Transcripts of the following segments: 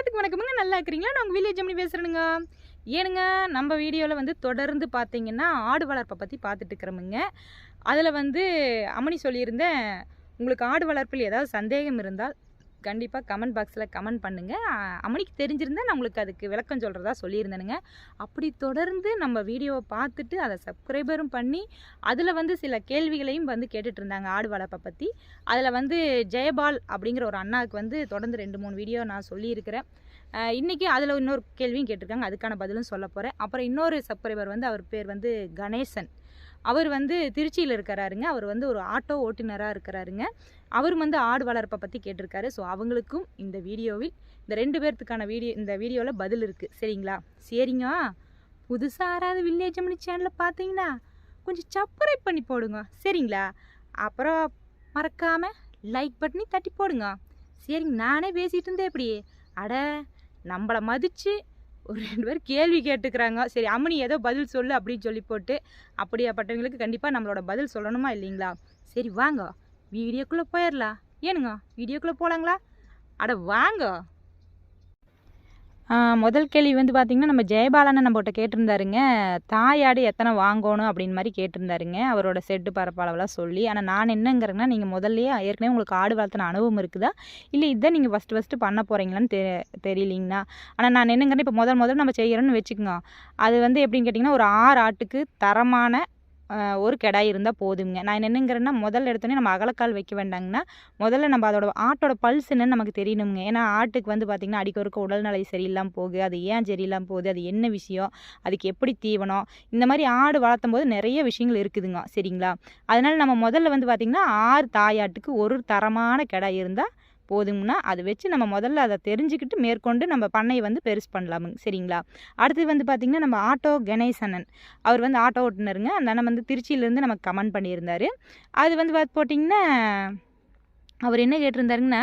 எல்லாத்துக்கும் வணக்கமுங்க. நல்லா இருக்கிறீங்களா? நான் உங்கள் வில்லேஜ் ஜெமினி பேசுகிறேனுங்க ஏனுங்க நம்ம வீடியோவில் வந்து தொடர்ந்து பார்த்தீங்கன்னா ஆடு வளர்ப்பை பற்றி பார்த்துட்டு இருக்கிறோமுங்க. அதில் வந்து அம்மணி சொல்லியிருந்தேன் உங்களுக்கு ஆடு வளர்ப்பில் ஏதாவது சந்தேகம் இருந்தால் கண்டிப்பாக கமெண்ட் பாக்ஸில் கமெண்ட் பண்ணுங்கள் அம்மனிக்கு தெரிஞ்சிருந்தால் நான் உங்களுக்கு அதுக்கு விளக்கம் சொல்கிறதா சொல்லியிருந்தேனுங்க. அப்படி தொடர்ந்து நம்ம வீடியோவை பார்த்துட்டு அதை சப்ஸ்கிரைபரும் பண்ணி அதில் வந்து சில கேள்விகளையும் வந்து கேட்டுட்டு இருந்தாங்க ஆடு வளர்ப்பை பற்றி அதில் வந்து ஜெயபால் அப்படிங்கிற ஒரு அண்ணாவுக்கு வந்து தொடர்ந்து ரெண்டு மூணு வீடியோ நான் சொல்லியிருக்கிறேன். இன்றைக்கி அதில் இன்னொரு கேள்வியும் கேட்டிருக்காங்க. அதுக்கான பதிலும் சொல்ல போகிறேன் அப்புறம் இன்னொரு சப்ஸ்கிரைபர் வந்து அவர் பேர் வந்து கணேசன். அவர் வந்து திருச்சியில் இருக்கிறாருங்க. அவர் வந்து ஒரு ஆட்டோ ஓட்டுநராக இருக்கிறாருங்க. அவர் வந்து ஆடு வளர்ப்பை பற்றி கேட்டிருக்காரு. ஸோ அவங்களுக்கும் இந்த வீடியோவில் இந்த ரெண்டு பேர்த்துக்கான வீடியோ இந்த வீடியோவில் பதில் இருக்குது சரிங்களா? சரிங்க. புதுசாக யாராவது வில்லேஜ் மணி சேனலை பார்த்தீங்கன்னா கொஞ்சம் சப்ஸ்கிரைப் பண்ணி போடுங்க. சரிங்களா? அப்புறம் மறக்காமல் லைக் பட்டனி தட்டி போடுங்க. சரிங்க. நானே பேசிகிட்டு இருந்தேன் எப்படி அட நம்மளை மதித்து ஒரு ரெண்டு பேர் கேள்வி கேட்டுக்கிறாங்க. சரி அம்மனி ஏதோ பதில் சொல்லு அப்படின்னு சொல்லி போட்டு அப்படியாப்பட்டவங்களுக்கு கண்டிப்பாக நம்மளோட பதில் சொல்லணுமா இல்லைங்களா? சரி வாங்க. வீடியோக்குள்ளே போயிடலாம் ஏனுங்க வீடியோக்குள்ளே போகலாங்களா அட வாங்க. முதல் கேள்வி வந்து பார்த்திங்கன்னா நம்ம ஜெயபாலனை நம்மகிட்ட கேட்டிருந்தாருங்க. தாயாடு எத்தனை வாங்கணும் அப்படின்னு மாதிரி கேட்டிருந்தாருங்க. அவரோட செட்டு பரப்பளவெல்லாம் சொல்லி ஆனால் நான் என்னங்கிறேங்கன்னா நீங்கள் முதல்லையே ஏற்கனவே உங்களுக்கு ஆடு வளர்த்தின அனுபவம் இருக்குதா? இல்லை இதான் நீங்கள் ஃபஸ்ட்டு ஃபஸ்ட்டு பண்ண போகிறீங்களான்னு தெ தெரியலிங்கண்ணா ஆனால் நான் என்னங்கிறேன் இப்போ முதல் முதல்ல நம்ம செய்கிறோன்னு வச்சுக்கோங்க. அது வந்து எப்படின்னு கேட்டிங்கன்னா ஒரு ஆறு ஆட்டுக்கு தரமான ஒரு கிடாய் இருந்தால் போதுங்க நான் என்னங்கிறேன்னா முதல்ல எடுத்தோடனே நம்ம அகலக்கால் வைக்க வேண்டாங்கன்னா முதல்ல நம்ம அதோட ஆட்டோட பல்ஸ் என்னன்னு நமக்கு தெரியணுங்க ஏன்னா ஆட்டுக்கு வந்து பார்த்திங்கன்னா அடிக்க ஒருக்க உடல்நிலை சரியில்லாமல் போகுது அது ஏன் சரியில்லாமல் போகுது அது என்ன விஷயம் அதுக்கு எப்படி தீவனம் இந்த மாதிரி ஆடு வளர்த்தும் போது நிறைய விஷயங்கள் இருக்குதுங்க. சரிங்களா? அதனால் நம்ம முதல்ல வந்து பார்த்திங்கன்னா ஆறு தாயாட்டுக்கு ஒரு தரமான கிடாய் இருந்தால் போதும்னா அதை வச்சு நம்ம முதல்ல அதை தெரிஞ்சுக்கிட்டு மேற்கொண்டு நம்ம பண்ணையை வந்து பெருசு பண்ணலாமுங்க சரிங்களா? அடுத்தது வந்து பார்த்திங்கன்னா நம்ம ஆட்டோ கணேசனன். அவர் வந்து ஆட்டோ ஓட்டுனருங்க. அந்த அண்ணன் வந்து திருச்சியிலேருந்து நமக்கு கமெண்ட் பண்ணியிருந்தார். அது வந்து பார்த்து போட்டிங்கன்னா அவர் என்ன கேட்டிருந்தாருங்கன்னா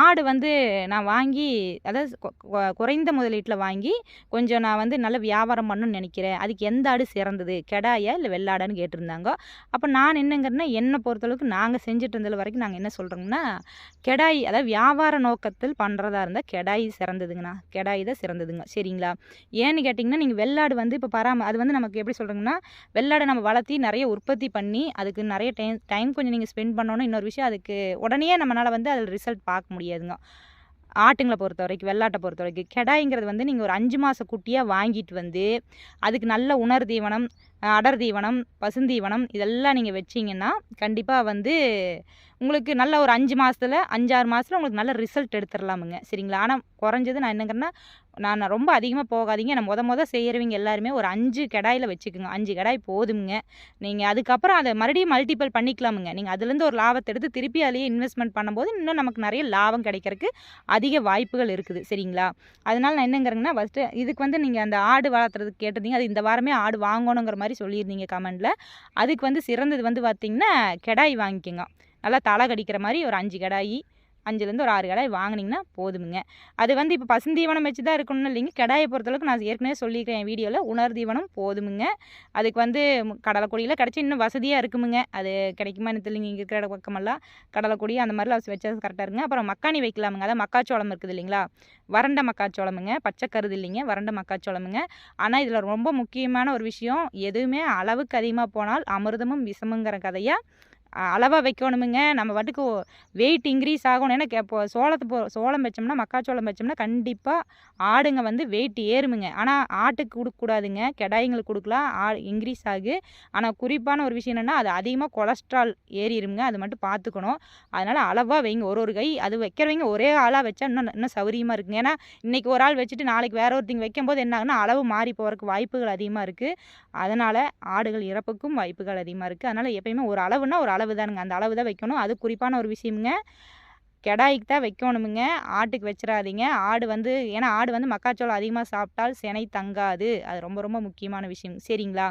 ஆடு வந்து நான் வாங்கி அதாவது கொ- குறைந்த முதலீட்டில் வாங்கி கொஞ்சம் நான் வந்து நல்ல வியாபாரம் பண்ணணும்னு நினைக்கிறேன். அதுக்கு எந்த ஆடு சிறந்தது? கெடாயா இல்லை வெள்ளாடான்னு கேட்டிருந்தாங்க. அப்போ நான் என்னங்கிறேன்னா என்னை பொறுத்தளவுக்கு நாங்கள் செஞ்சுட்டு இருந்தது வரைக்கும் நாங்கள் என்ன சொல்கிறோங்கன்னா கெடாய் அதாவது வியாபார நோக்கத்தில் பண்ணுறதா இருந்தால் கெடாய் சிறந்ததுங்கண்ணா. கெடாய் தான் சிறந்ததுங்க. சரிங்களா? ஏன்னு கேட்டிங்கன்னா நீங்கள் வெள்ளாடு வந்து இப்போ பராம அது வந்து நமக்கு எப்படி சொல்கிறோங்கன்னா வெள்ளாடை நம்ம வளர்த்தி நிறைய உற்பத்தி பண்ணி அதுக்கு நிறைய டைம் டைம் கொஞ்சம் நீங்கள் ஸ்பெண்ட் பண்ணணும் இன்னொரு விஷயம் அதுக்கு உடனே நம்மளால் வந்து அதில் ரிசல்ட் பார்க்க முடியாதுங்க. ஆட்டுங்களை பொறுத்த வரைக்கும் வெள்ளாட்டை பொறுத்த வரைக்கும் கெடாய்ங்கிறது வந்து நீங்கள் ஒரு அஞ்சு மாத குட்டியாக வாங்கிட்டு வந்து அதுக்கு நல்ல உணர் தீவனம் அடர் தீவனம் பசுந்தீவனம் இதெல்லாம் நீங்கள் வச்சிங்கன்னா கண்டிப்பாக வந்து உங்களுக்கு நல்ல ஒரு அஞ்சு மாதத்தில் அஞ்சாறு மாதத்தில் உங்களுக்கு நல்ல ரிசல்ட் எடுத்துடலாமுங்க சரிங்களா? ஆனால் குறைஞ்சது நான் என்னங்கன்னா நான் ரொம்ப அதிகமாக போகாதீங்க. நான் முத முத செய்கிறவங்க எல்லாருமே ஒரு அஞ்சு கடாயில் வச்சுக்கோங்க. அஞ்சு கடாய் போதுங்க நீங்கள் அதுக்கப்புறம் அதை மறுபடியும் மல்டிபிள் பண்ணிக்கலாமுங்க. நீங்கள் அதுலேருந்து ஒரு லாபத்தை எடுத்து திருப்பி அதிலேயே இன்வெஸ்ட்மெண்ட் பண்ணும்போது இன்னும் நமக்கு நிறைய லாபம் கிடைக்கிறதுக்கு அதிக வாய்ப்புகள் இருக்குது. சரிங்களா? அதனால் நான் என்னங்கிறேங்கன்னா ஃபஸ்ட்டு இதுக்கு வந்து நீங்கள் அந்த ஆடு வளர்த்துறதுக்கு கேட்டிருந்தீங்க. அது இந்த வாரமே ஆடு வாங்கணுங்கிற மாதிரி சொல்லியிருந்தீங்க கமெண்டில். அதுக்கு வந்து சிறந்தது வந்து பார்த்திங்கன்னா கெடாய் வாங்கிக்கோங்க. நல்லா தலை கடிக்கிற மாதிரி ஒரு அஞ்சு கடாயி அஞ்சுலேருந்து ஒரு ஆறு கடாய் வாங்கினீங்கன்னா போதுமுங்க. அது வந்து இப்போ பசுந்தீவனம் வச்சு தான் இருக்கணும்னு இல்லைங்க. கடாயை பொறுத்தளவுக்கு நான் ஏற்கனவே சொல்லியிருக்கேன் என் வீடியோவில் உணர் தீவனம் போதுமுங்க. அதுக்கு வந்து கடலைக்கொடியில் கிடச்சி இன்னும் வசதியாக இருக்குமுங்க. அது கிடைக்குமா எனக்கு இல்லைங்க இங்கே இருக்கிற பக்கமெல்லாம். கடலைக்கொடி அந்த மாதிரிலாம் வச்சா கரெக்டாக இருக்குங்க. அப்புறம் மக்காணி வைக்கலாமுங்க. அதான் மக்காச்சோளம் இருக்குது இல்லைங்களா? வறண்ட மக்காச்சோளமுங்க. பச்சை கருது இல்லைங்க. வறண்ட மக்காச்சோளமுங்க. ஆனால் இதில் ரொம்ப முக்கியமான ஒரு விஷயம் எதுவுமே அளவுக்கு அதிகமாக போனால் அமிர்தமும் விஷமுங்கிற கதையாக அளவாக வைக்கணுமுங்க. நம்ம பாட்டுக்கு வெயிட் இன்க்ரீஸ் ஆகணும். ஏன்னா இப்போ சோளத்தை போ சோளம் வச்சோம்னா மக்காச்சோளம் வச்சோம்னா கண்டிப்பாக ஆடுங்க வந்து வெயிட் ஏறுமுங்க. ஆனால் ஆட்டுக்கு கொடுக்கக்கூடாதுங்க. கெடாய்ங்களுக்கு கொடுக்கலாம். ஆ இன்க்ரீஸ் ஆகு. ஆனால் குறிப்பான ஒரு விஷயம் என்னென்னா அது அதிகமாக கொலஸ்ட்ரால் ஏறிடுங்க அது மட்டும் பார்த்துக்கணும் அதனால் அளவாக வைங்க. ஒரு ஒரு கை அது வைக்கிறவங்க ஒரே ஆளாக வச்சா இன்னும் இன்னும் சௌரியமாக இருக்குங்க. ஏன்னா இன்றைக்கி ஒரு ஆள் வச்சுட்டு நாளைக்கு வேற ஒருத்தங்க வைக்கும்போது என்ன ஆகுன்னா அளவு மாறி போகிறதுக்கு வாய்ப்புகள் அதிகமாக இருக்குது அதனால் ஆடுகள் இறப்புக்கும் வாய்ப்புகள் அதிகமாக இருக்குது அதனால் எப்பயுமே ஒரு அளவுனா ஒரு அளவு தானுங்க அந்த அளவு தான் வைக்கணும். அது குறிப்பான ஒரு விஷயமுங்க. கெடாய்க்கு தான் வைக்கணுமுங்க. ஆட்டுக்கு வச்சிடாதீங்க ஆடு வந்து ஏன்னா ஆடு வந்து மக்காச்சோளம் அதிகமாக சாப்பிட்டால் சினை தங்காது. அது ரொம்ப ரொம்ப முக்கியமான விஷயம். சரிங்களா?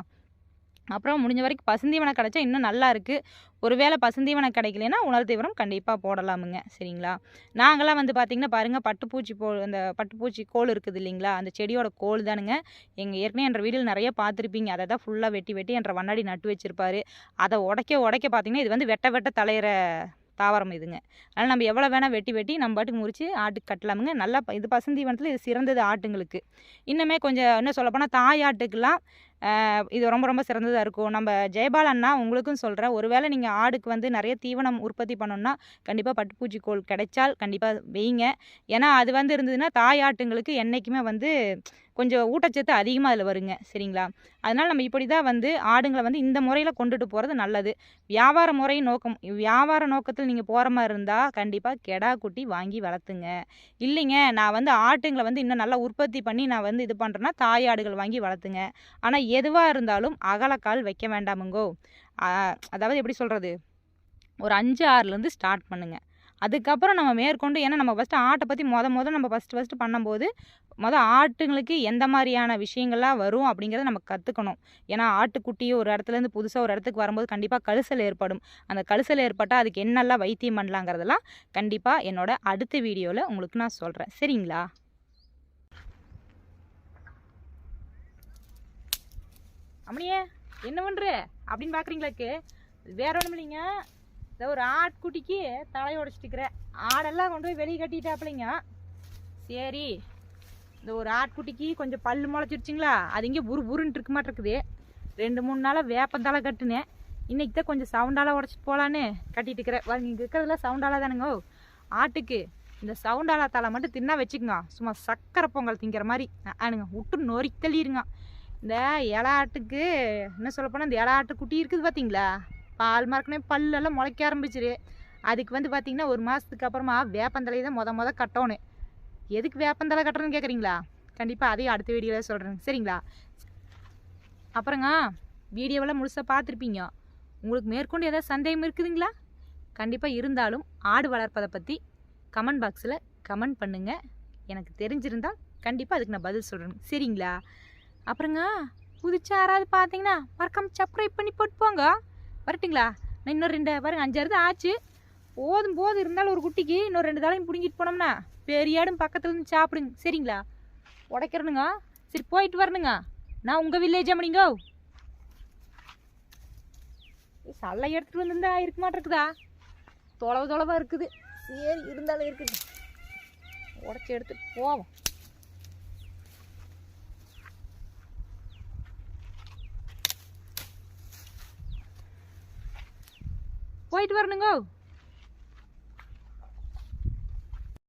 அப்புறம் முடிஞ்ச வரைக்கும் பசுந்தீவனம் கிடச்சா இன்னும் நல்லா இருக்குது ஒருவேளை பசுந்தீவனம் கிடைக்கலனா உணர் தீவனம் கண்டிப்பாக போடலாமுங்க. சரிங்களா? நாங்களாம் வந்து பார்த்திங்கன்னா பாருங்கள் பட்டுப்பூச்சி போ அந்த பட்டுப்பூச்சி கோல் இருக்குது இல்லைங்களா? அந்த செடியோட கோல் தானுங்க. எங்கள் ஏற்கனவே என்ற வீடியில் நிறைய பார்த்துருப்பீங்க அதை தான் ஃபுல்லாக வெட்டி வெட்டி என்ற வண்ணாடி நட்டு வச்சுருப்பாரு. அதை உடைக்க உடைக்க பார்த்தீங்கன்னா இது வந்து வெட்ட வெட்ட தலையிற தாவரம் இதுங்க. அதனால் நம்ம எவ்வளோ வேணால் வெட்டி வெட்டி நம்ம பாட்டுக்கு முறித்து ஆட்டுக்கு கட்டலாமுங்க. நல்லா இது பசுந்தீவனத்தில் இது சிறந்தது ஆட்டுங்களுக்கு. இன்னுமே கொஞ்சம் இன்னும் சொல்லப்போனால் தாய் ஆட்டுக்கெல்லாம் இது ரொம்ப ரொம்ப சிறந்ததாக இருக்கும். நம்ம ஜெயபாலன்னா உங்களுக்கும் சொல்கிறேன் ஒருவேளை நீங்கள் ஆடுக்கு வந்து நிறைய தீவனம் உற்பத்தி பண்ணணுன்னா கண்டிப்பாக பட்டுப்பூச்சிக்கோள் கிடைச்சால் கண்டிப்பாக வைங்க ஏன்னா அது வந்து இருந்ததுன்னா தாய் ஆட்டுங்களுக்கு என்றைக்குமே வந்து கொஞ்சம் ஊட்டச்சத்து அதிகமாக அதில் வருங்க சரிங்களா? அதனால் நம்ம இப்படி தான் வந்து ஆடுங்களை வந்து இந்த முறையில் கொண்டுட்டு போகிறது நல்லது. வியாபார முறை நோக்கம் வியாபார நோக்கத்தில் நீங்கள் போகிற மாதிரி இருந்தால் கண்டிப்பாக கெடா குட்டி வாங்கி வளர்த்துங்க. இல்லைங்க நான் வந்து ஆட்டுங்களை வந்து இன்னும் நல்லா உற்பத்தி பண்ணி நான் வந்து இது பண்ணுறேன்னா தாய் ஆடுகள் வாங்கி வளர்த்துங்க. ஆனால் எதுவாக இருந்தாலும் அகலக்கால் வைக்க வேண்டாமுங்கோ. அதாவது எப்படி சொல்கிறது ஒரு அஞ்சு ஆறுலேருந்து ஸ்டார்ட் பண்ணுங்கள் அதுக்கப்புறம் நம்ம மேற்கொண்டு ஏன்னா நம்ம ஃபஸ்ட்டு ஆட்டை பற்றி மொதல் மொதல் நம்ம ஃபஸ்ட்டு ஃபஸ்ட்டு பண்ணும்போது மொதல் ஆட்டுங்களுக்கு எந்த மாதிரியான விஷயங்கள்லாம் வரும் அப்படிங்கிறத நம்ம கற்றுக்கணும் ஏன்னா ஆட்டுக்குட்டி ஒரு இடத்துலேருந்து புதுசாக ஒரு இடத்துக்கு வரும்போது கண்டிப்பாக கழுசல் ஏற்படும். அந்த கழிசல் ஏற்பட்டால் அதுக்கு என்னெல்லாம் வைத்தியம் பண்ணலாங்கிறதெல்லாம் கண்டிப்பாக என்னோடய அடுத்த வீடியோவில் உங்களுக்கு நான் சொல்கிறேன் சரிங்களா? அம்மனியே என்ன பண்ணுற அப்படின்னு பார்க்குறீங்களாக்கு வேற ஒன்றும் இல்லைங்க. இந்த ஒரு ஆட்குட்டிக்கு தலையை உடச்சிட்டுக்கிற. ஆடெல்லாம் கொண்டு போய் வெளியே கட்டிட்டாப்பிள்ளைங்க சரி இந்த ஒரு ஆட்குட்டிக்கு கொஞ்சம் பல்லு முளைச்சிருச்சிங்களா? அது இங்கே புரு புருன்ட்டு இருக்க மாட்டிருக்குது. ரெண்டு மூணு நாளாக வேப்பந்தலை கட்டுனேன். இன்றைக்கி தான் கொஞ்சம் சவுண்டால உடச்சிட்டு போகலான்னு கட்டிட்டு இருக்கிறேன். இங்கே இருக்கிறதுல சவுண்டால தானுங்க. ஆட்டுக்கு இந்த சவுண்டாலா தலை மட்டும் தின்னா வச்சுக்கோங்க. சும்மா சக்கரை பொங்கல் திங்கிற மாதிரி. ஆனுங்க விட்டு நொறுக்கி தள்ளிடுங்க இந்த இலை ஆட்டுக்கு என்ன சொல்ல போனால் இந்த இலை ஆட்டுக்குட்டி இருக்குது பார்த்தீங்களா பால் மறக்கணும் பல்லெல்லாம் முளைக்க ஆரம்பிச்சிரு. அதுக்கு வந்து பார்த்தீங்கன்னா ஒரு மாதத்துக்கு அப்புறமா வேப்பந்தலை தான் மொத மொதல் கட்டணும் எதுக்கு வேப்பந்தலை கட்டணும்னு கேட்குறீங்களா கண்டிப்பாக அதையும் அடுத்த வீடியோவில் சொல்கிறேன் சரிங்களா? அப்புறங்க வீடியோவெல்லாம் முழுசாக பார்த்துருப்பீங்க உங்களுக்கு மேற்கொண்டு ஏதாவது சந்தேகம் இருக்குதுங்களா? கண்டிப்பாக இருந்தாலும் ஆடு வளர்ப்பதை பற்றி கமெண்ட் பாக்ஸில் கமெண்ட் பண்ணுங்கள் எனக்கு தெரிஞ்சிருந்தால் கண்டிப்பாக அதுக்கு நான் பதில் சொல்கிறேன் சரிங்களா? அப்புறங்க புதுச்சா யாராவது பார்த்தீங்கன்னா மறக்காமல் சப்ஸ்கிரைப் பண்ணி போட்டு போங்க. வரட்டுங்களா? நான் இன்னும் ரெண்டு பாருங்க அஞ்சாறு தான் ஆச்சு. போதும் போதும். இருந்தாலும் ஒரு குட்டிக்கு இன்னும் ரெண்டு தலையும் பிடுங்கிட்டு போனோம்னா பெரிய ஆடும் பக்கத்தில் இருந்து சாப்பிடுங்க. சரிங்களா? உடைக்கிறனுங்க. சரி போயிட்டு வரணுங்க. நான் உங்கள் வில்லேஜ் அம்மனிங்கோ சல்லை எடுத்துகிட்டு வந்திருந்தா இருக்க மாட்டேருக்குதா? தொலைவு தொலைவாக இருக்குது. சரி இருந்தாலும் இருக்குது உடச்சி எடுத்துட்டு போவோம். போயிட்டு வரணுங்கோ.